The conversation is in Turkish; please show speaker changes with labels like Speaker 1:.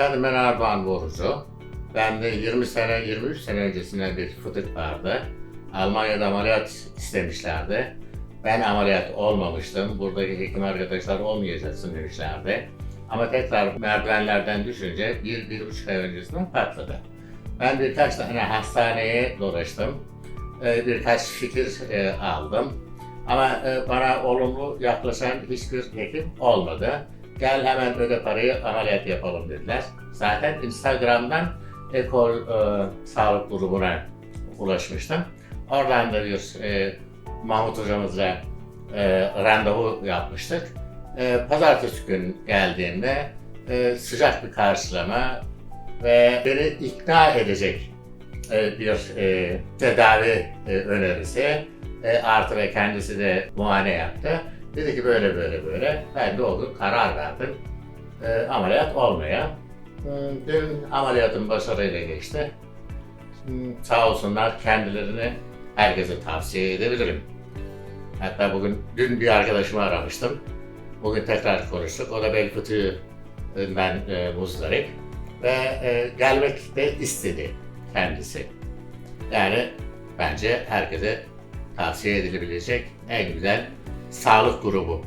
Speaker 1: Efendim ben Erdoğan Borucu. Ben de 20 sene, 23 sene öncesinden bir fıtık vardı. Almanya'da ameliyat istemişlerdi. Ben ameliyat olmamıştım. Buradaki hekim arkadaşlar olmayacaksın demişlerdi. Ama tekrar merdivenlerden düşünce bir, bir buçuk ay öncesinden patladı. Ben birkaç tane hastaneye dolaştım. Ee, birkaç fikir e, aldım. Ama e, bana olumlu yaklaşan hiçbir hekim olmadı. Gel hemen öde parayı ameliyat yapalım dediler. Zaten Instagram'dan Ekol e, Sağlık grubuna ulaşmıştım. Oradan da bir e, Mahmut hocamızla e, randevu yapmıştık. E, pazartesi gün geldiğimde e, sıcak bir karşılama ve beni ikna edecek e, bir e, tedavi e, önerisi e, artı ve kendisi de muayene yaptı. Dedi ki böyle böyle böyle. Ben de oldu karar verdim. E, ameliyat olmaya. Hmm, Dün ameliyatım başarıyla geçti. Sağ olsunlar kendilerini herkese tavsiye edebilirim. Hatta bugün dün bir arkadaşımı aramıştım. Bugün tekrar konuştuk. O da bel fıtığından e, muzdarip. Ve e, gelmek de istedi kendisi. Yani bence herkese tavsiye edilebilecek en güzel sağlık grubu